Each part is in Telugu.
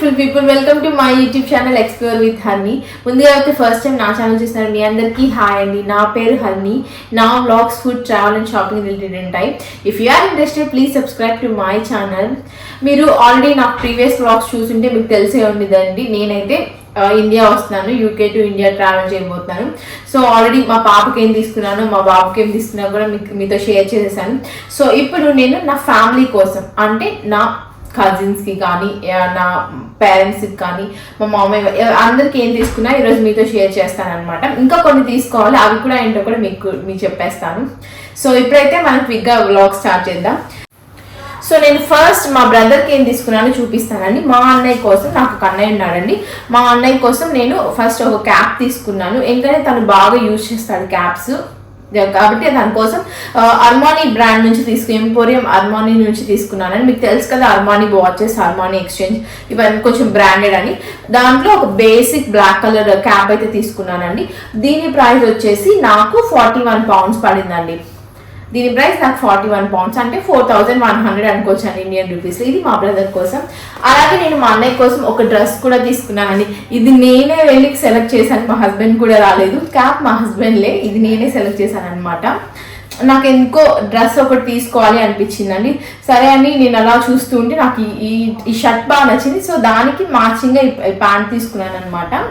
Beautiful people welcome to my YouTube channel explore with Harni ముందుగా అయితే ఫస్ట్ టైం నా ఛానల్ చూస్తున్నారు మీ అందరికీ హాయ్ అండి. నా పేరు హర్ని నా vlogs food travel and shopping related ఉంటాయి. If you are interested please subscribe to my channel మీరు ఆల్రెడీ నా ప్రీవియస్ వ్లాగ్స్ చూసుంటే మీకు తెలిసే ఉండేదండి. నేనైతే ఇండియా వస్తున్నాను. యూకే టు ఇండియా ట్రావెల్ చేయబోతున్నాను. సో ఆల్రెడీ మా పాపకి ఏం తీసుకున్నాను మా బాబుకి ఏం తీసుకున్నా కూడా మీకు మీతో షేర్ చేసేసాను. సో ఇప్పుడు నేను నా ఫ్యామిలీ కోసం అంటే నా కజిన్స్కి కానీ నా పేరెంట్స్కి కానీ మా మామయ్య అందరికి ఏం తీసుకున్నా ఈరోజు మీతో షేర్ చేస్తాను అనమాట ఇంకా కొన్ని తీసుకోవాలి అవి కూడా ఏంటో కూడా మీకు మీకు చెప్పేస్తాను. సో ఇప్పుడైతే మనం క్విక్గా వ్లాగ్ స్టార్ట్ చేద్దాం. సో నేను ఫస్ట్ మా బ్రదర్కి ఏం తీసుకున్నానో చూపిస్తానండి. మా అన్నయ్య కోసం నాకు ఒక అన్నయ్య ఉన్నాడండి. మా అన్నయ్య కోసం నేను ఫస్ట్ ఒక క్యాప్ తీసుకున్నాను. ఎందుకంటే తను బాగా యూజ్ చేస్తాడు క్యాప్స్ కాబట్టి దానికోసం అర్మానీ బ్రాండ్ నుంచి తీసుకు ఎంపోరియం అర్మానీ నుంచి తీసుకున్నానని మీకు తెలుసు కదా అర్మానీ వాచెస్ అర్మానీ ఎక్స్చేంజ్ ఇవన్నీ కొంచెం బ్రాండెడ్ అని. దాంట్లో ఒక బేసిక్ బ్లాక్ కలర్ క్యాప్ అయితే తీసుకున్నానండి. దీని ప్రైస్ వచ్చేసి నాకు ఫార్టీ వన్ పౌండ్స్ పడిందండి. దీని ప్రైస్ నాకు ఫార్టీ వన్ పౌండ్స్ అంటే ఫోర్ థౌజండ్ వన్ హండ్రెడ్ అనుకోవచ్చు అండి ఇండియన్ రూపీస్ ఇది మా బ్రదర్ కోసం. అలాగే నేను మా అన్నయ్య కోసం ఒక డ్రెస్ కూడా తీసుకున్నానండి. ఇది నేనే వెళ్ళి సెలెక్ట్ చేశాను. మా హస్బెండ్ కూడా రాలేదు. క్యాప్ మా హస్బెండ్లే ఇది నేనే సెలెక్ట్ చేశాను అనమాట నాకు ఎందుకో డ్రెస్ ఒకటి తీసుకోవాలి అనిపించిందండి. సరే అని నేను అలా చూస్తూ ఉంటే నాకు ఈ- ఈ ఈ షర్ట్ బాగా నచ్చింది. సో దానికి మ్యాచింగ్గా ఈ ప్యాంట్ తీసుకున్నాను అనమాట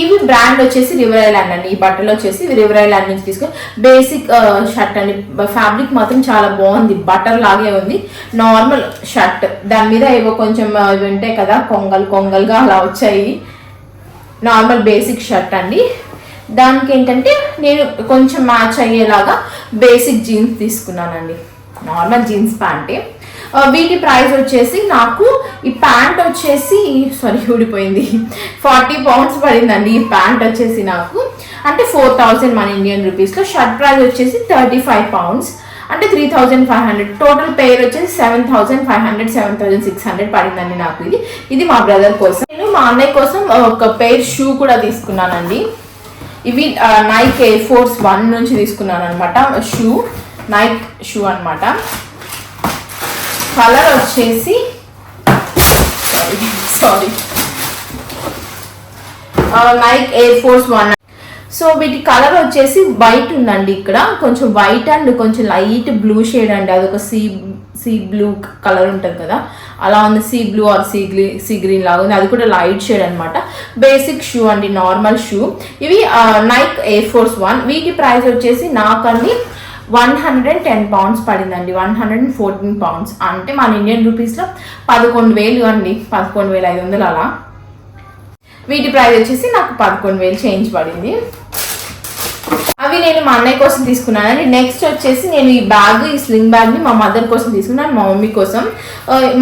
ఇవి బ్రాండ్ వచ్చేసి రివరైల్ అండి. ఈ బట్టలు వచ్చేసి రివర్ ఐలాండ్ నుంచి తీసుకొని బేసిక్ షర్ట్ uh, అండి. ఫ్యాబ్రిక్ మాత్రం చాలా బాగుంది. బటర్ లాగే ఉంది. నార్మల్ షర్ట్ దాని మీద ఏవో కొంచెం uh, ఇవి ఉంటాయి కదా కొంగలు కొంగలుగా అలా వచ్చాయి. నార్మల్ బేసిక్ షర్ట్ అండి. దానికి ఏంటంటే నేను కొంచెం మ్యాచ్ అయ్యేలాగా బేసిక్ జీన్స్ తీసుకున్నానండి. నార్మల్ జీన్స్ ప్యాంటే వీటి ప్రైస్ వచ్చేసి నాకు ఈ ప్యాంట్ వచ్చేసి సారీ ఊడిపోయింది. ఫార్టీ పౌండ్స్ పడిందండి ఈ ప్యాంట్ వచ్చేసి నాకు. అంటే ఫోర్ థౌజండ్ మన ఇండియన్ రూపీస్లో షర్ట్ ప్రైస్ వచ్చేసి థర్టీ ఫైవ్ పౌండ్స్. అంటే three thousand five hundred. Total pair వచ్చేసి seven thousand five hundred seven thousand six hundred పడిందండి నాకు ఇది. ఇది మా బ్రదర్ కోసం. నేను మా అన్నయ్య కోసం ఒక పేర్ షూ కూడా తీసుకున్నానండి. ఇవి నైక్ ఎయిర్ ఫోర్స్ వన్ నుంచి తీసుకున్నాను అనమాట షూ నైక్ షూ అనమాట కలర్ వచ్చేసి sorry Nike Air Force One so వీటి కలర్ వచ్చేసి వైట్ ఉందండి ఇక్కడ. కొంచెం వైట్ అండ్ కొంచెం లైట్ బ్లూ షేడ్ అండి. అదొక సీ సీ బ్లూ కలర్ ఉంటుంది కదా. అలా ఉంది. Sea blue or sea green sea green లాగా ఉంది. అది కూడా లైట్ షేడ్ అనమాట బేసిక్ షూ అండి. నార్మల్ షూ ఇవి నైక్ ఎయిర్ ఫోర్స్ వన్ వీటి ప్రైస్ వచ్చేసి నాకండి one hundred and ten pounds పడిందండి. One hundred and fourteen pounds అంటే మన ఇండియన్ రూపీస్లో పదకొండు వేలు అండి. పదకొండు వేల ఐదు వందలు అలా. వీటి ప్రైస్ వచ్చేసి నాకు పదకొండు వేలు చేంజ్ పడింది. అవి నేను మా అన్నయ్య కోసం తీసుకున్నానండి. నెక్స్ట్ వచ్చేసి నేను ఈ బ్యాగ్ ఈ స్లింగ్ బ్యాగ్ని మా మదర్ కోసం తీసుకున్నాను మా మమ్మీ కోసం.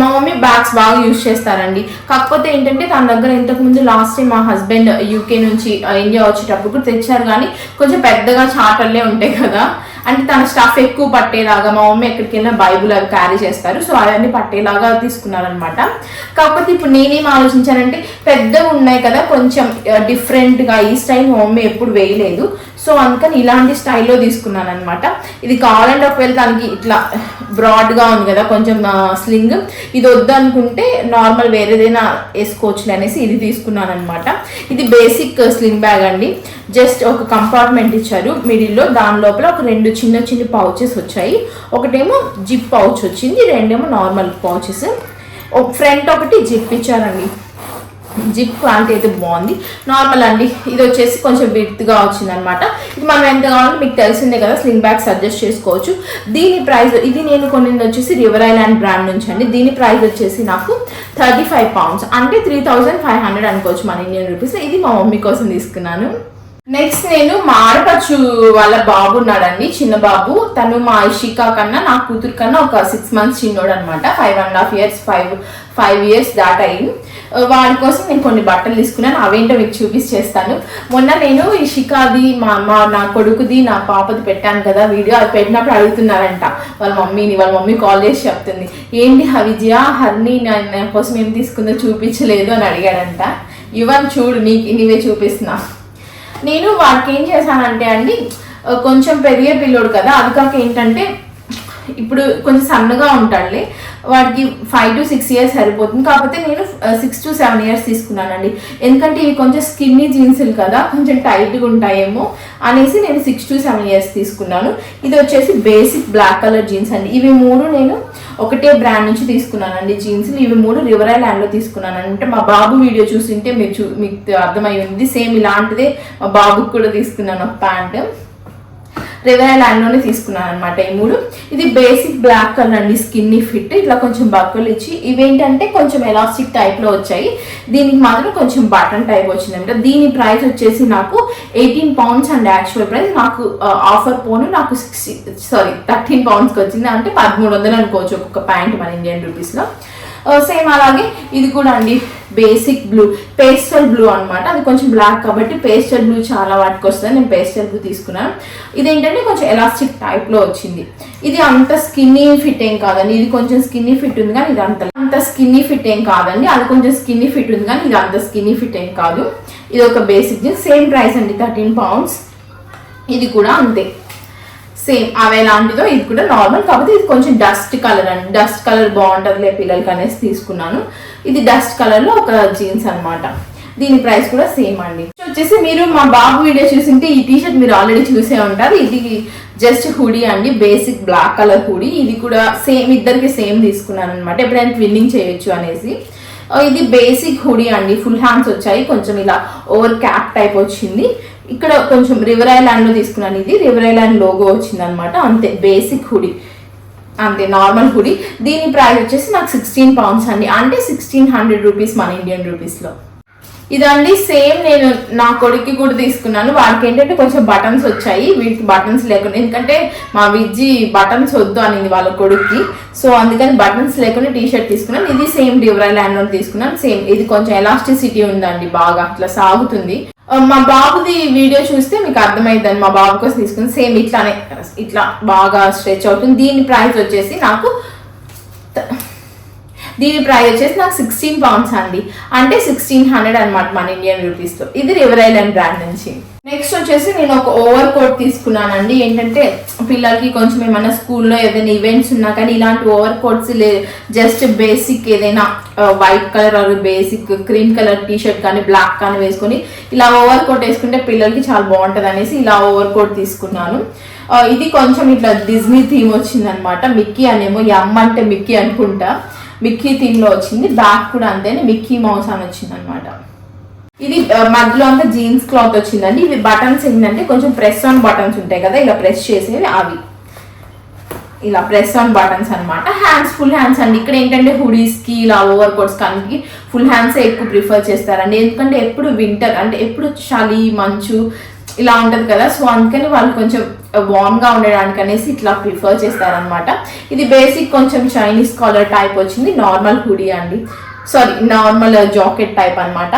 మా మమ్మీ బ్యాగ్స్ బాగా యూజ్ చేస్తారండి. కాకపోతే ఏంటంటే తన దగ్గర ఇంతకుముందు లాస్ట్ టైం మా హస్బెండ్ యూకే నుంచి ఇండియా వచ్చేటప్పుడు తెచ్చారు కానీ కొంచెం పెద్దగా చాటర్లే ఉంటాయి కదా. అంటే తన స్టఫ్ ఎక్కువ పట్టేలాగా మా మమ్మీ ఎక్కడికి వెళ్ళినా బైబుల్ అవి క్యారీ చేస్తారు. సో అవన్నీ పట్టేలాగా తీసుకున్నారనమాట కాకపోతే ఇప్పుడు నేనేం ఆలోచించానంటే పెద్దగా ఉన్నాయి కదా కొంచెం డిఫరెంట్గా ఈ స్టైల్ మా మమ్మీ ఎప్పుడు వేయలేదు. సో అందుకని ఇలాంటి స్టైల్లో తీసుకున్నాను అనమాట ఇది కావాలంటే ఒకవేళ దానికి ఇట్లా బ్రాడ్గా ఉంది కదా కొంచెం స్లింగ్ ఇది వద్దనుకుంటే నార్మల్ వేరేదైనా వేసుకోవచ్చులే అనేసి ఇది తీసుకున్నాను అనమాట ఇది బేసిక్ స్లింగ్ బ్యాగ్ అండి. జస్ట్ ఒక కంపార్ట్మెంట్ ఇచ్చారు మిడిల్లో. దాని లోపల ఒక రెండు చిన్న చిన్న పౌచెస్ వచ్చాయి. ఒకటేమో జిప్ పౌచ్ వచ్చింది రెండేమో నార్మల్ పౌచెస్. ఒక ఫ్రంట్ ఒకటి జిప్ ఇచ్చారండి. జిప్ క్వాలిటీ అయితే బాగుంది. నార్మల్ అండి. ఇది వచ్చేసి కొంచెం విత్గా వచ్చింది అనమాట ఇది మనం ఎంత కావాలో మీకు తెలిసిందే కదా స్లింగ్ బ్యాగ్ సజెస్ట్ చేసుకోవచ్చు. దీని ప్రైస్ ఇది నేను కొనింది వచ్చేసి రివర్ ఐలాండ్ బ్రాండ్ నుంచి అండి. దీని ప్రైస్ వచ్చేసి నాకు థర్టీ ఫైవ్ పౌండ్స్ అంటే త్రీ థౌజండ్ ఫైవ్ హండ్రెడ్ అనుకోవచ్చు మన ఇండియన్ రూపీస్ ఇది మా మమ్మీ కోసం తీసుకున్నాను. నెక్స్ట్ నేను మా ఆడపచ్చు వాళ్ళ బాబు ఉన్నాడండి చిన్న బాబు. తను మా ఇషికా కన్నా నా కూతురు కన్నా ఒక సిక్స్ మంత్స్ చిన్నోడు అనమాట five and half years five five years that అయ్యి వాడి కోసం నేను కొన్ని బట్టలు తీసుకున్నాను. అవేంటో మీకు చూపించేస్తాను మొన్న నేను షికాది మా మా నా కొడుకుది నా పాపది పెట్టాను కదా వీడియో. అది పెట్టినప్పుడు అడుగుతున్నారంట. వాళ్ళ మమ్మీని వాళ్ళ మమ్మీ కాల్ చేసి చెప్తుంది. ఏంటి హవిజయ విజయ హర్ని నా కోసం ఏం తీసుకుందో చూపించలేదు అని అడిగాడంట. ఇవన్ చూడు నీకు నీవే చూపిస్తున్నా. నేను వాడికి ఏం చేశానంటే అండి కొంచెం పెరిగే పిల్లోడు కదా. అది కాక ఏంటంటే ఇప్పుడు కొంచెం సన్నగా ఉంటాడులే. వాడికి ఫైవ్ టు సిక్స్ ఇయర్స్ సరిపోతుంది. కాకపోతే నేను సిక్స్ టు సెవెన్ ఇయర్స్ తీసుకున్నానండి. ఎందుకంటే ఇవి కొంచెం స్కిన్నీ జీన్సులు కదా కొంచెం టైట్గా ఉంటాయేమో అనేసి నేను సిక్స్ టు సెవెన్ ఇయర్స్ తీసుకున్నాను. ఇది వచ్చేసి బేసిక్ బ్లాక్ కలర్ జీన్స్ అండి. ఇవి మూడు నేను ఒకటే బ్రాండ్ నుంచి తీసుకున్నానండి జీన్స్లు ఇవి మూడు రివర్ ల్యాండ్లో తీసుకున్నాను. అంటే మా బాబు వీడియో చూసింటే మీరు చూ మీకు అర్థమై ఉంది. సేమ్ ఇలాంటిదే మా బాబుకి కూడా తీసుకున్నాను ఒక ప్యాంట్. రివరా ల్యాండ్లోనే తీసుకున్నాను అనమాట ఈ మూడు. ఇది బేసిక్ బ్లాక్ కలర్ అండి స్కిన్ని ఫిట్. ఇట్లా కొంచెం బక్కలు ఇచ్చి ఇవేంటంటే కొంచెం ఎలాస్టిక్ టైప్లో వచ్చాయి. దీనికి మాత్రం కొంచెం బటన్ టైప్ వచ్చిందంట దీని ప్రైస్ వచ్చేసి నాకు eighteen pounds and actual price నాకు ఆఫర్ పోను. నాకు సిక్స్టీ సారీ థర్టీన్ పౌండ్స్కి వచ్చింది. అంటే పదమూడు వందలు అనుకోవచ్చు ఒక్కొక్క ప్యాంట్ మన ఇండియన్ రూపీస్లో సేమ్ అలాగే ఇది కూడా అండి బేసిక్ బ్లూ పేస్టల్ బ్లూ అన్నమాట. అది కొంచెం బ్లాక్ కాబట్టి పేస్టల్ బ్లూ చాలా వాటికి వస్తుంది. నేను పేస్టల్ బ్లూ తీసుకున్నాను. ఇదేంటంటే కొంచెం ఎలాస్టిక్ టైప్లో వచ్చింది. ఇది అంత స్కిన్నీ ఫిట్ ఏం కాదండి. ఇది కొంచెం స్కిన్నీ ఫిట్ ఉంది కానీ ఇది అంత అంత స్కిన్నీ ఫిట్ ఏం కాదండి. అది కొంచెం స్కిన్నీ ఫిట్ ఉంది కానీ ఇది అంత స్కిన్నీ ఫిట్ ఏం కాదు. ఇది ఒక బేసిక్ జీన్స్ సేమ్ ప్రైస్ అండి థర్టీన్ పౌండ్స్ ఇది కూడా అంతే. సేమ్ అవి ఎలాంటిదో ఇది కూడా నార్మల్. కాకపోతే ఇది కొంచెం డస్ట్ కలర్ అండి. డస్ట్ కలర్ బాగుంటుందిలే పిల్లలకి అనేసి తీసుకున్నాను. ఇది డస్ట్ కలర్లో ఒక జీన్స్ అన్నమాట. దీని ప్రైస్ కూడా సేమ్ అండి. వచ్చేసి మీరు మా బాబు వీడియో చూసింటే ఈ టీషర్ట్ మీరు ఆల్రెడీ చూసే ఉంటారు. ఇది జస్ట్ హుడీ అండి. బేసిక్ బ్లాక్ కలర్ హుడీ ఇది కూడా సేమ్ ఇద్దరికి సేమ్ తీసుకున్నాను అనమాట ఎప్పుడైనా ట్విన్నింగ్ చేయొచ్చు అనేసి. ఇది బేసిక్ హుడీ అండి. ఫుల్ హ్యాండ్స్ వచ్చాయి. కొంచెం ఇలా ఓవర్ క్యాప్ టైప్ వచ్చింది. ఇక్కడ కొంచెం రివర్ ఐలాండ్లో తీసుకున్నాను. ఇది రివర్ ఐలాండ్ లోగో వచ్చిందనమాట. అంతే బేసిక్ హుడీ అంతే నార్మల్ హుడీ దీని ప్రైస్ వచ్చేసి నాకు సిక్స్టీన్ పౌండ్స్ అండి. అంటే సిక్స్టీన్ హండ్రెడ్ రూపీస్ మన ఇండియన్ రూపీస్లో ఇదండి సేమ్ నేను నా కొడుక్కి కూడా తీసుకున్నాను. వాడికి ఏంటంటే కొంచెం బటన్స్ వచ్చాయి. వీటికి బటన్స్ లేకుండా ఎందుకంటే మా విజ్జి బటన్స్ వద్దు అనింది వాళ్ళ కొడుక్కి. సో అందుకని బటన్స్ లేకుండా టీ షర్ట్ తీసుకున్నాను. ఇది సేమ్ డివరా ల్యాండ్లో తీసుకున్నాను. సేమ్ ఇది కొంచెం ఎలాస్టిసిటీ ఉందండి బాగా. అట్లా సాగుతుంది. మా బాబుది వీడియో చూస్తే మీకు అర్థమైందని మా బాబు కోసం తీసుకుని సేమ్ ఇట్లానే ఇట్లా బాగా స్ట్రెచ్ అవుతుంది. దీని ప్రైస్ వచ్చేసి నాకు దీని ప్రైస్ వచ్చేసి నాకు సిక్స్టీన్ పౌండ్స్ అండి. అంటే సిక్స్టీన్ హండ్రెడ్ అనమాట మన ఇండియన్ రూపీస్తో ఇది రివర్ ఐలాండ్ బ్రాండ్ నుంచి. నెక్స్ట్ వచ్చేసి నేను ఒక ఓవర్ కోట్ తీసుకున్నానండి. ఏంటంటే పిల్లలకి కొంచెం ఏమైనా స్కూల్లో ఏదైనా ఈవెంట్స్ ఉన్నా కానీ ఇలాంటి ఓవర్ కోట్స్ లే జస్ట్ బేసిక్ ఏదైనా white colour or basic cream colour T shirt కానీ బ్లాక్ కానీ వేసుకొని ఇలా ఓవర్ కోట్ వేసుకుంటే పిల్లలకి చాలా బాగుంటుంది అనేసి ఇలా ఓవర్ కోట్ తీసుకున్నాను ఇది కొంచెం ఇట్లా డిజ్నీ థీమ్ వచ్చిందనమాట మిక్కీ అనేమో ఈ అమ్మ అంటే మిక్కీ అనుకుంటా. మిక్కీ థీమ్లో వచ్చింది. బ్యాక్ కూడా అంతేనే మిక్కీ మౌస్ అని వచ్చింది అనమాట ఇది మధ్యలో అంతా జీన్స్ క్లాత్ వచ్చిందండి. ఇవి బటన్స్ ఏంటంటే కొంచెం ప్రెస్ ఆన్ బటన్స్ ఉంటాయి కదా ఇలా ప్రెస్ చేసేవి అవి. ఇలా ప్రెస్ ఆన్ బటన్స్ అనమాట హ్యాండ్స్ ఫుల్ హ్యాండ్స్ అండి. ఇక్కడ ఏంటంటే హుడీస్కి ఇలా ఓవర్ కోట్స్ కానీ ఫుల్ హ్యాండ్సే ఎక్కువ ప్రిఫర్ చేస్తారండి. ఎందుకంటే ఎప్పుడు వింటర్ అంటే ఎప్పుడు చలి మంచు ఇలా ఉంటుంది కదా. సో అందుకని వాళ్ళు కొంచెం వార్మ్గా ఉండడానికి అనేసి ఇట్లా ప్రిఫర్ చేస్తారనమాట ఇది బేసిక్ కొంచెం చైనీస్ కాలర్ టైప్ వచ్చింది నార్మల్ హుడీ అండి. సారీ నార్మల్ జాకెట్ టైప్ అన్నమాట.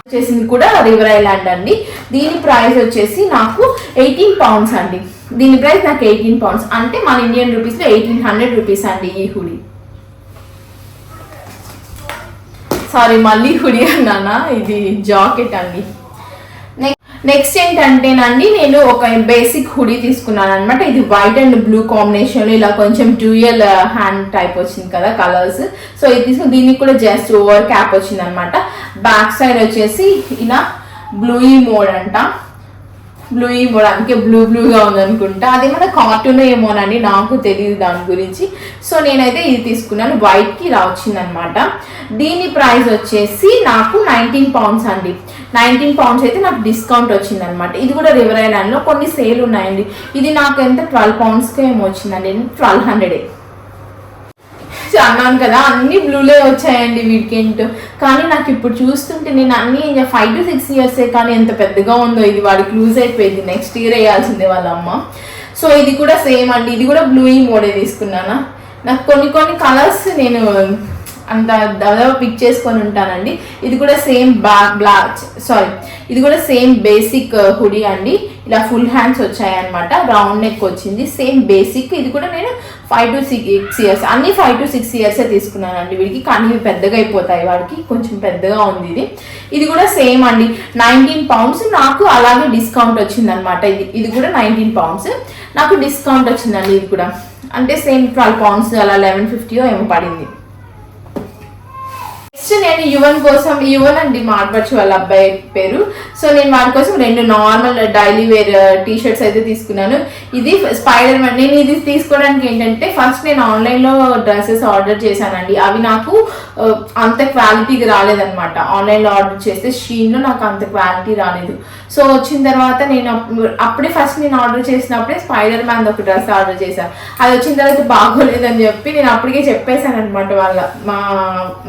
వచ్చేసింది కూడా రివర్ ఐలాండ్ అండి. దీని ప్రైస్ వచ్చేసి నాకు ఎయిటీన్ పౌండ్స్ అండి. దీని ప్రైస్ నాకు ఎయిటీన్ పౌండ్స్ అంటే మన ఇండియన్ రూపీస్లో ఎయిటీన్ హండ్రెడ్ రూపీస్ అండి ఈ హుడీ సారీ మళ్ళీ హుడీ అన్నానా? ఇది జాకెట్ అండి. నెక్స్ట్ ఏంటంటేనండి నేను ఒక బేసిక్ హుడీ తీసుకున్నాను అనమాట ఇది వైట్ అండ్ బ్లూ కాంబినేషన్ ఇలా కొంచెం డ్యూయల్ హ్యాండ్ టైప్ వచ్చింది కదా కలర్స్ సో ఇది తీసుకుని దీనికి కూడా జస్ట్ ఓవర్ క్యాప్ వచ్చింది అనమాట బ్యాక్ సైడ్ వచ్చేసి ఇలా బ్లూయి మోడ్ అంట. బ్లూయింగ్ కూడా అందుకే బ్లూ బ్లూగా ఉందనుకుంటా. అది మన కార్టూన్ ఏమోనండి నాకు తెలియదు దాని గురించి. సో నేనైతే ఇది తీసుకున్నాను. వైట్కి ఇలా వచ్చిందనమాట దీని ప్రైస్ వచ్చేసి నాకు నైన్టీన్ పౌండ్స్ అండి. నైన్టీన్ పౌండ్స్ అయితే నాకు డిస్కౌంట్ వచ్చిందనమాట. ఇది కూడా రివర్ ఐలాండ్లో కొన్ని సేల్ ఉన్నాయండి. ఇది నాకు ఎంత? ట్వెల్వ్ పౌండ్స్కి ఏమో వచ్చిందండి. ట్వెల్వ్ హండ్రెడే అన్నాను కదా అన్ని బ్లూలే వచ్చాయండి వీకెండ్ కానీ నాకు ఇప్పుడు చూస్తుంటే నేను అన్ని ఫైవ్ టు సిక్స్ ఇయర్సే కానీ ఎంత పెద్దగా ఉందో ఇది వాడికి లూజ్ అయిపోయింది. నెక్స్ట్ ఇయర్ వేయాల్సిందే వాళ్ళ అమ్మ సో ఇది కూడా సేమ్ అండి. ఇది కూడా బ్లూయి మోడే తీసుకున్నానా? నాకు కొన్ని కొన్ని కలర్స్ నేను అంత దాదాపు పిక్ చేసుకొని ఉంటానండి. ఇది కూడా సేమ్ బ్లా బ్లాక్ సారీ ఇది కూడా సేమ్ బేసిక్ హుడీ అండి. ఇలా ఫుల్ హ్యాండ్స్ వచ్చాయన్నమాట. రౌండ్ నెక్ వచ్చింది. సేమ్ బేసిక్ ఇది కూడా నేను ఫైవ్ టు సిక్స్ ఇయర్స్ అన్ని ఫైవ్ టు సిక్స్ ఇయర్సే తీసుకున్నానండి వీడికి. కానీ ఇవి పెద్దగా అయిపోతాయి వాడికి. కొంచెం పెద్దగా ఉంది ఇది. ఇది కూడా సేమ్ అండి. నైన్టీన్ పౌండ్స్ నాకు అలాగే డిస్కౌంట్ వచ్చింది అనమాట ఇది. ఇది కూడా నైన్టీన్ పౌండ్స్ నాకు డిస్కౌంట్ వచ్చిందండి ఇది కూడా. అంటే సేమ్ ట్వెల్వ్ పౌండ్స్ అలా లెవెన్ ఫిఫ్టీ ఏమో పడింది. నెక్స్ట్ నేను యువన్ కోసం యువన్ అండి మాట్లాడచ్చు వాళ్ళ అబ్బాయి పేరు. సో నేను వాడి కోసం రెండు normal daily wear T shirts అయితే తీసుకున్నాను. ఇది స్పైడర్ మ్యాన్ నేను ఇది తీసుకోవడానికి ఏంటంటే ఫస్ట్ నేను ఆన్లైన్లో డ్రెస్సెస్ ఆర్డర్ చేశానండి. అవి నాకు అంత క్వాలిటీకి రాలేదన్నమాట. ఆన్లైన్లో ఆర్డర్ చేస్తే షీన్లో నాకు అంత క్వాలిటీ రాలేదు. సో వచ్చిన తర్వాత నేను అప్పుడే ఫస్ట్ నేను ఆర్డర్ చేసినప్పుడే స్పైడర్ మ్యాన్ ఒక డ్రెస్ ఆర్డర్ చేశాను అది వచ్చిన తర్వాత బాగోలేదని చెప్పి నేను అప్పటికే చెప్పేశాను అనమాట వాళ్ళ మా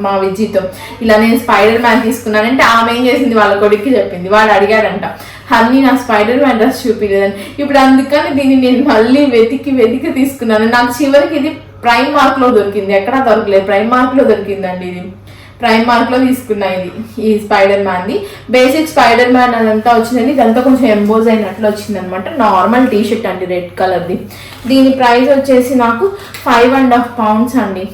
మా విజయ్తో ఇలా నేను స్పైడర్ మ్యాన్ తీసుకున్నానంటే ఆమె ఏం చేసింది? వాళ్ళ కొడుక్కి చెప్పింది. వాడు అడిగాడంట హన్నీ నా స్పైడర్ మ్యాన్ డ్రెస్ చూపించలేదని ఇప్పుడు అందుకని దీన్ని నేను మళ్ళీ వెతికి వెతికి తీసుకున్నాను. నాకు చివరికి ఇది ప్రైమ్ మార్క్లో దొరికింది. ఎక్కడా దొరకలేదు. ప్రైమ్ మార్క్లో దొరికిందండి ఇది. ప్రైమ్ మార్క్లో తీసుకున్నా ఇది ఈ Spider Man the basic Spider Man అదంతా వచ్చిందండి. ఇదంతా కొంచెం ఎంబోజ్ అయినట్లు వచ్చింది అనమాట నార్మల్ టీ షర్ట్ అండి రెడ్ కలర్ ది దీని ప్రైస్ వచ్చేసి నాకు ఫైవ్ అండ్ హాఫ్ పౌండ్స్ అండి.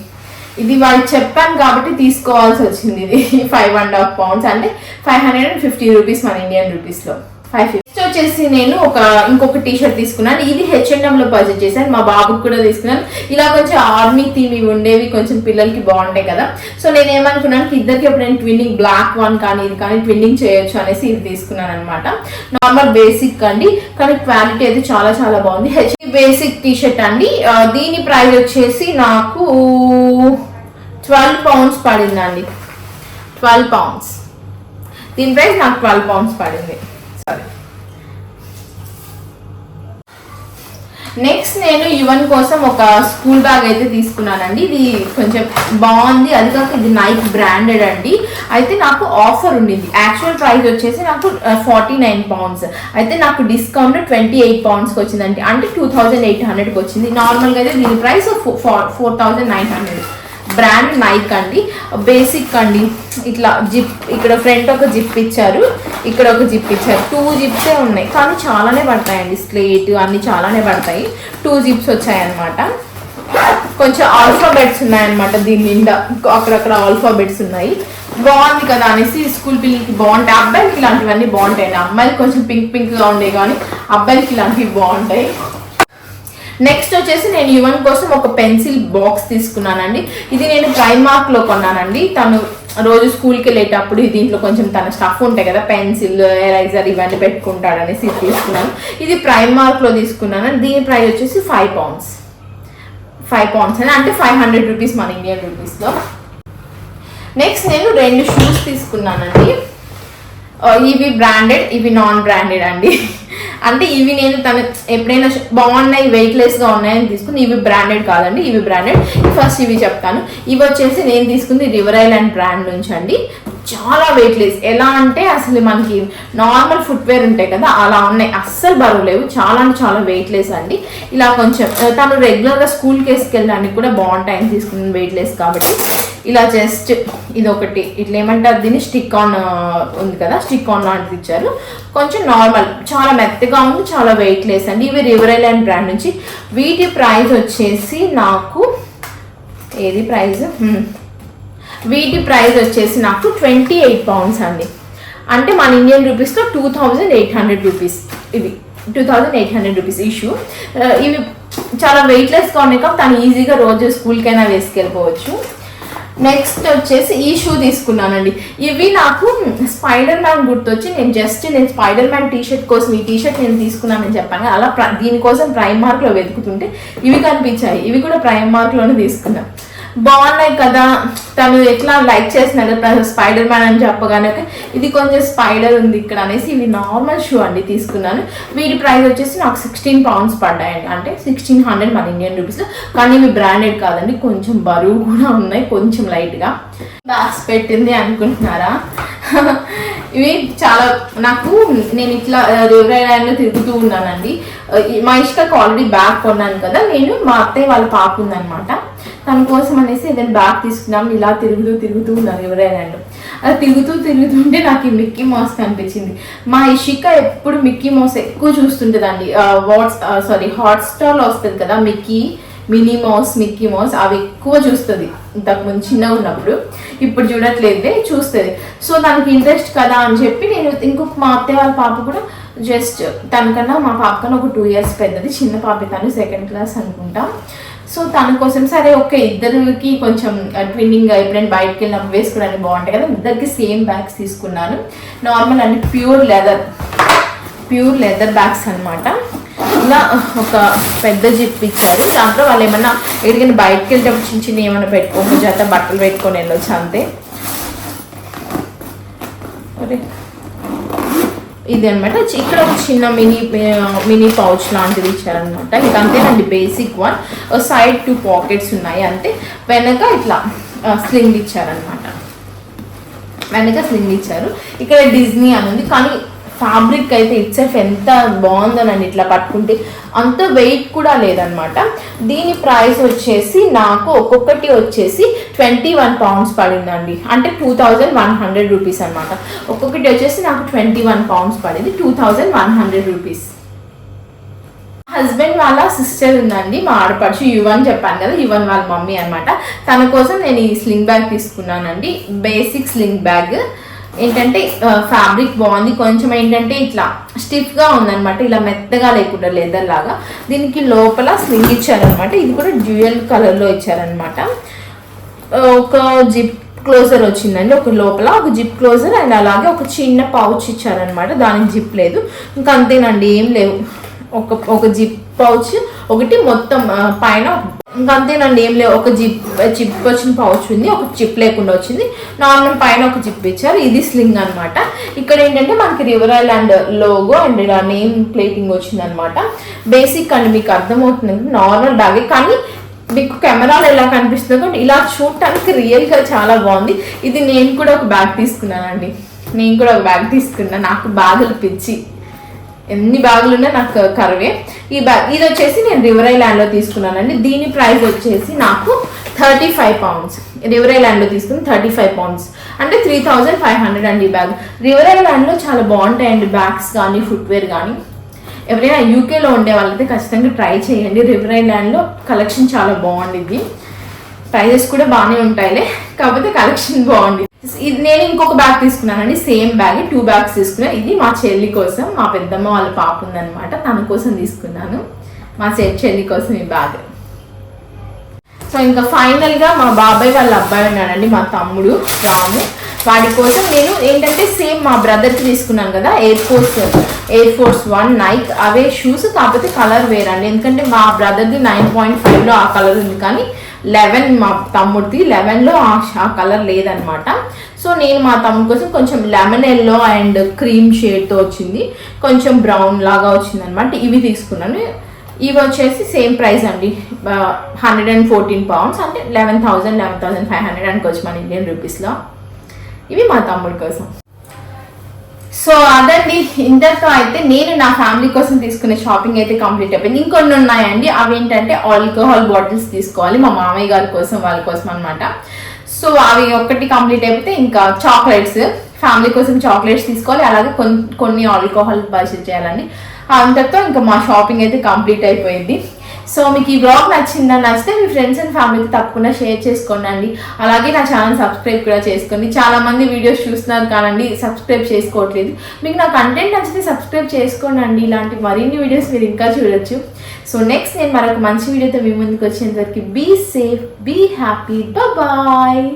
ఇది వాళ్ళు చెప్పాను కాబట్టి తీసుకోవాల్సి వచ్చింది ఇది. ఫైవ్ అండ్ హాఫ్ పౌండ్స్ అంటే five hundred and fifty rupees మన ఇండియన్ రూపీస్లో. ఫైవ్ ఫిఫ్టీ వచ్చేసి నేను ఒక ఇంకొక టీ షర్ట్ తీసుకున్నాను. ఇది హెచ్ఎంఎం లో పర్చేస్ చేశాను. మా బాబుకి కూడా తీసుకున్నాను. ఇలా కొంచెం ఆర్మీ థీమ్ ఇవి ఉండేవి కొంచెం పిల్లలకి బాగుంటాయి కదా. సో నేను ఏమనుకున్నాను ఇద్దరికి ఎప్పుడు నేను ట్విన్నింగ్ బ్లాక్ వన్ కానీ ఇది కానీ ట్విన్నింగ్ చేయొచ్చు అనేసి ఇది తీసుకున్నాను అనమాట నార్మల్ బేసిక్ అండి కానీ క్వాలిటీ అయితే చాలా చాలా బాగుంది. H&M H basic tea shirt అండి దీని ప్రైస్ వచ్చేసి నాకు ట్వెల్వ్ పౌండ్స్ పడిందండి. ట్వెల్వ్ పౌండ్స్ దీని ప్రైస్ నాకు ట్వెల్వ్ పౌండ్స్ పడింది. నెక్స్ట్ నేను యువన్ కోసం ఒక స్కూల్ బ్యాగ్ అయితే తీసుకున్నానండి. ఇది కొంచెం బాగుంది. అది కాక ఇది నైక్ బ్రాండెడ్ అండి. అయితే నాకు ఆఫర్ ఉండింది యాక్చువల్ ప్రైస్ వచ్చేసి నాకు ఫార్టీ నైన్ పౌండ్స్ అయితే నాకు డిస్కౌంట్ ట్వంటీ ఎయిట్ పౌండ్స్కి వచ్చిందండి. అంటే టూ థౌజండ్ ఎయిట్ హండ్రెడ్కి వచ్చింది. నార్మల్గా అయితే దీని price four thousand nine hundred brand Nike అండి. బేసిక్ అండి. ఇట్లా జిప్ ఇక్కడ ఫ్రంట్ ఒక జిప్ ఇచ్చారు ఇక్కడ ఒక జిప్ ఇచ్చారు. టూ జిప్సే ఉన్నాయి. కానీ చాలానే పడతాయండి స్లేట్ అన్నీ చాలానే పడతాయి. టూ జిప్స్ వచ్చాయన్నమాట. కొంచెం ఆల్ఫాబెట్స్ ఉన్నాయన్నమాట దీని నిండా. అక్కడక్కడ ఆల్ఫాబెట్స్ ఉన్నాయి. బాగుంది కదా అనేసి స్కూల్ పిల్లలకి బాగుంటాయి. అబ్బాయిలకి ఇలాంటివన్నీ బాగుంటాయి అమ్మాయిలకి కొంచెం పింక్ పింక్గా ఉండే కానీ అబ్బాయిలకి ఇలాంటివి బాగుంటాయి. నెక్స్ట్ వచ్చేసి నేను యువన్ కోసం ఒక పెన్సిల్ బాక్స్ తీసుకున్నానండి. ఇది నేను ప్రైమార్క్లో కొన్నానండి. తను రోజు స్కూల్కి వెళ్ళేటప్పుడు దీంట్లో కొంచెం తన స్టఫ్ ఉంటాయి కదా పెన్సిల్ ఎరైజర్ ఇవన్నీ పెట్టుకుంటాడనేసి ఇది తీసుకున్నాను. ఇది ప్రైమార్క్లో తీసుకున్నాను దీని ప్రైస్ వచ్చేసి ఫైవ్ పౌండ్స్ ఫైవ్ పౌండ్స్ అని అంటే ఫైవ్ హండ్రెడ్ రూపీస్ మన ఇండియన్ రూపీస్లో నెక్స్ట్ నేను రెండు షూస్ తీసుకున్నానండి. ఇవి బ్రాండెడ్ ఇవి నాన్ బ్రాండెడ్ అండి. అంటే ఇవి నేను తను ఎప్పుడైనా బాగున్నాయి వెయిట్లెస్గా ఉన్నాయని తీసుకుని ఇవి బ్రాండెడ్ కాదండి ఇవి బ్రాండెడ్ ఫస్ట్ ఇవి చెప్తాను. ఇవి వచ్చేసి నేను తీసుకుంది రివర్ ఐలాండ్ బ్రాండ్ నుంచి అండి. చాలా వెయిట్లెస్ ఎలా అంటే అసలు మనకి నార్మల్ ఫుట్వేర్ ఉంటాయి కదా అలా ఉన్నాయి. అస్సలు బరువు లేవు. చాలా అంటే చాలా వెయిట్లెస్ అండి. ఇలా కొంచెం తను రెగ్యులర్గా స్కూల్కి వేసుకెళ్ళడానికి కూడా బాగుంటాయని వెయిట్ వెయిట్లెస్ కాబట్టి. ఇలా జస్ట్ ఇది ఒకటి ఇట్లా ఏమంటారు దీన్ని? స్టిక్ ఆన్ ఉంది కదా స్టిక్ ఆన్ లాంటిది ఇచ్చారు. కొంచెం నార్మల్ చాలా మెత్తగా ఉంది చాలా వెయిట్ లెస్ అండి. ఇవి రివర్ ఐలాండ్ బ్రాండ్ నుంచి. వీటి ప్రైస్ వచ్చేసి నాకు ఏది ప్రైస్ వీటి ప్రైస్ వచ్చేసి నాకు ట్వంటీ ఎయిట్ పౌండ్స్ అండి. అంటే మన ఇండియన్ రూపీస్లో two thousand eight hundred rupees ఇవి. Two thousand eight hundred rupees issue. ఇవి చాలా వెయిట్లెస్గా ఉన్నాయి కాబట్టి తను ఈజీగా రోజు స్కూల్కైనా వేసుకెళ్ళిపోవచ్చు. నెక్స్ట్ వచ్చేసి ఈ షూ తీసుకున్నానండి. ఇవి నాకు స్పైడర్ మ్యాన్ గుర్తొచ్చి నేను జస్ట్ నేను స్పైడర్ మ్యాన్ టీ షర్ట్ కోసం ఈ టీ షర్ట్ నేను తీసుకున్నానని చెప్పాను అలా ప్ర- దీనికోసం ప్రైమ్ మార్క్లో వెతుకుతుంటే ఇవి కనిపించాయి. ఇవి కూడా ప్రైమ్ మార్క్లోనే తీసుకున్నాను బాగున్నాయి కదా. తను ఎట్లా లైక్ చేసినారు స్పైడర్ మ్యాన్ అని చెప్పగానే ఇది కొంచెం స్పైడర్ ఉంది ఇక్కడ అనేసి ఇవి నార్మల్ షూ అండి తీసుకున్నాను. వీటి ప్రైస్ వచ్చేసి నాకు సిక్స్టీన్ పౌండ్స్ పడ్డాయండి అంటే సిక్స్టీన్ హండ్రెడ్ మన ఇండియన్ రూపీస్లో కానీ ఇవి బ్రాండెడ్ కాదండి కొంచెం బరువు కూడా ఉన్నాయి కొంచెం లైట్గా దాచి పెట్టింది అనుకుంటున్నారా? ఇవి చాలా నాకు నేను ఇట్లా రివర్ తిరుగుతూ ఉన్నానండి. మా ఇష్టకు ఆల్రెడీ బ్యాగ్ కొన్నాను కదా నేను మా అత్తయ్య వాళ్ళ పాప ఉందనమాట తన కోసం అనేసి ఏదైనా బ్యాగ్ తీసుకున్నాం ఇలా తిరుగుతూ తిరుగుతూ ఉన్నాను ఎవరైనా అలా తిరుగుతూ తిరుగుతుంటే నాకు ఈ మిక్కీ మౌస్ కనిపించింది. మా ఇషిక ఎప్పుడు మిక్కీ మౌస్ ఎక్కువ చూస్తుంటుందండి. వాట్స్ సారీ హాట్స్టార్లో వస్తుంది కదా Mickey Minnie Mouse Mickey Mouse అవి ఎక్కువ చూస్తుంది. ఇంతకుముందు చిన్నగా ఉన్నప్పుడు ఇప్పుడు చూడట్లేదే చూస్తుంది. సో దానికి ఇంట్రెస్ట్ కదా అని చెప్పి నేను ఇంకొక మా అత్తయ్య వాళ్ళ పాప కూడా జస్ట్ తనకన్నా మా పాప కన్నా ఒక టూ ఇయర్స్ పెద్దది. చిన్న పాప తను సెకండ్ క్లాస్ అనుకుంటా. సో తన కోసం సరే ఓకే ఇద్దరికి కొంచెం ట్విన్నింగ్ ఎప్పుడైనా బయటకు వెళ్ళినప్పుడు వేసుకోవడానికి బాగుంటాయి కదా ఇద్దరికి సేమ్ బ్యాగ్స్ తీసుకున్నాను. నార్మల్ అంటే pure leather pure leather bags అనమాట ఇలా ఒక పెద్ద జిప్ ఇచ్చారు. దాంట్లో వాళ్ళు ఏమన్నా ఎక్కడికైనా బయటకు వెళ్ళేటప్పుడు చిన్న చిన్న ఏమైనా పెట్టుకో ఒక జత బట్టలు పెట్టుకొని వెళ్ళొచ్చు అంతే. ఇది అనమాట ఇక్కడ ఒక చిన్న మినీ మినీ పౌచ్ లాంటిది ఇచ్చారనమాట ఇంకా అంతేనండి basic one side two pockets ఉన్నాయి అంతే. వెనక ఇట్లా స్లింగ్ ఇచ్చారనమాట వెనక స్లింగ్ ఇచ్చారు. ఇక్కడ డిజ్నీ అని ఉంది. కానీ ఫ్యాబ్రిక్ అయితే ఇట్సెల్ఫ్ ఎంత బాగుందోనండి ఇట్లా పట్టుకుంటే. అంత వెయిట్ కూడా లేదనమాట దీని ప్రైస్ వచ్చేసి నాకు ఒక్కొక్కటి వచ్చేసి ట్వంటీ వన్ పౌండ్స్ పడిందండి. అంటే two thousand one hundred rupees అనమాట ఒక్కొక్కటి వచ్చేసి నాకు ట్వంటీ వన్ పౌండ్స్ పడింది. Two thousand one hundred rupees husband వాళ్ళ సిస్టర్ ఉందండి. మా ఆడపడుచు యువన్ చెప్పాను కదా యువన్ వాళ్ళ మమ్మీ అనమాట తన కోసం నేను ఈ స్లింగ్ బ్యాగ్ తీసుకున్నానండి. బేసిక్ స్లింగ్ బ్యాగ్ ఏంటంటే ఫ్యాబ్రిక్ బాగుంది. కొంచెం ఏంటంటే ఇట్లా స్టిఫ్గా ఉందన్నమాట. ఇలా మెత్తగా లేకుండా లెదర్ లాగా. దీనికి లోపల స్లింగ్ ఇచ్చారనమాట ఇది కూడా డ్యూయల్ కలర్లో ఇచ్చారనమాట ఒక జిప్ క్లోజర్ వచ్చిందండి. ఒక లోపల ఒక జిప్ క్లోజర్ అండ్ అలాగే ఒక చిన్న పౌచ్ ఇచ్చారనమాట దానికి జిప్ లేదు. ఇంకా అంతేనండి ఏం లేవు. ఒక ఒక జిప్ పౌచ్ ఒకటి మొత్తం పైన ఇంకంతేనండి ఏం లేవు. ఒక జిప్ జిప్ వచ్చిన పౌచ్ ఉంది ఒక జిప్ లేకుండా వచ్చింది. నార్మల్ పైన ఒక జిప్ ఇచ్చారు ఇది స్లింగ్ అనమాట ఇక్కడ ఏంటంటే మనకి రివర్ ఐలాండ్ లోగో అండ్ ఇలా నేమ్ ప్లేటింగ్ వచ్చింది అనమాట బేసిక్ అండి మీకు అర్థమవుతుంది నార్మల్ బ్యాగే కానీ మీకు కెమెరాలో ఎలా కనిపిస్తుందో ఇలా చూడటానికి రియల్గా చాలా బాగుంది. ఇది నేను కూడా ఒక బ్యాగ్ తీసుకున్నానండి. నేను కూడా ఒక బ్యాగ్ తీసుకున్నాను నాకు బ్యాగులు పిచ్చి ఎన్ని బ్యాగులు ఉన్నా నాకు కరువే ఈ బ్యాగ్ ఇది వచ్చేసి నేను రివర్ ఐలాండ్లో తీసుకున్నానండి. దీని ప్రైస్ వచ్చేసి నాకు థర్టీ ఫైవ్ పౌండ్స్ రివర్ ఐలాండ్లో తీసుకుని థర్టీ ఫైవ్ పౌండ్స్ అంటే త్రీ థౌజండ్ ఫైవ్ హండ్రెడ్ అండి ఈ బ్యాగ్. రివర్ ఐలాండ్లో చాలా బాగుంటాయండి బ్యాగ్స్ కానీ ఫుట్వేర్ కానీ. ఎవరైనా యూకేలో ఉండే వాళ్ళైతే ఖచ్చితంగా ట్రై చేయండి. రివర్ ఐలాండ్లో కలెక్షన్ చాలా బాగుండిద్ది. ప్రైజెస్ కూడా బాగానే ఉంటాయిలే. కాకపోతే కలెక్షన్ బాగుంది నేను ఇంకొక బ్యాగ్ తీసుకున్నానండి సేమ్ బ్యాగ్ టూ బ్యాగ్స్ తీసుకున్నాను ఇది మా చెల్లి కోసం మా పెద్దమ్మ వాళ్ళ పాప ఉందన్నమాట తన కోసం తీసుకున్నాను. మా చెల్లి కోసం ఈ బ్యాగ్ సో ఇంకా ఫైనల్గా మా బాబాయ్ వాళ్ళ అబ్బాయి ఉన్నాడండి మా తమ్ముడు రాము. వాడి కోసం నేను ఏంటంటే సేమ్ మా బ్రదర్కి తీసుకున్నాను కదా Air Force Air Force One Nike అవే షూస్ కాకపోతే కలర్ వేరండి. ఎందుకంటే మా బ్రదర్ది నైన్ పాయింట్ ఫైవ్లో ఆ కలర్ ఉంది కానీ లెవెన్ మా తమ్ముడిది. లెవెన్లో ఆ కలర్ లేదనమాట. సో నేను మా తమ్ముడి కోసం కొంచెం లెమన్ ఎల్లో అండ్ క్రీమ్ షేడ్తో వచ్చింది. కొంచెం బ్రౌన్ లాగా వచ్చింది అనమాట ఇవి తీసుకున్నాను. ఇవి వచ్చేసి సేమ్ ప్రైస్ అండి. Hundred and fourteen pounds. అంటే eleven thousand eleven thousand five hundred అనుకోవచ్చు మన ఇండియన్ రూపీస్లో. ఇవి మా తమ్ముడి కోసం. సో అదండి. ఇంతతో అయితే నేను నా ఫ్యామిలీ కోసం తీసుకునే షాపింగ్ అయితే కంప్లీట్ అయిపోయింది. ఇంకొన్ని ఉన్నాయండి. అవి ఏంటంటే ఆల్కహాల్ బాటిల్స్ తీసుకోవాలి. మా మామయ్య గారి కోసం వాళ్ళ కోసం అనమాట సో అవి ఒక్కటి కంప్లీట్ అయిపోతే ఇంకా చాక్లెట్స్ ఫ్యామిలీ కోసం చాక్లెట్స్ తీసుకోవాలి. అలాగే కొన్ని కొన్ని ఆల్కహాల్ పర్చేస్ చేయాలండి. అంతతో ఇంకా మా షాపింగ్ అయితే కంప్లీట్ అయిపోయింది. సో మీకు ఈ బ్లాగ్ నచ్చిందని నచ్చితే మీ ఫ్రెండ్స్ అండ్ ఫ్యామిలీకి తప్పకుండా షేర్ చేసుకోండి అలాగే నా ఛానల్ సబ్స్క్రైబ్ కూడా చేసుకోండి. చాలా మంది వీడియోస్ చూస్తున్నారు కానండి సబ్స్క్రైబ్ చేసుకోవట్లేదు. మీకు నా కంటెంట్ నచ్చితే సబ్స్క్రైబ్ చేసుకోండి అండి ఇలాంటి మరిన్ని వీడియోస్ మీరు ఇంకా చూడొచ్చు. సో నెక్స్ట్ నేను మరొక మంచి వీడియోతో మీ ముందుకు వచ్చేంత be safe be happy bye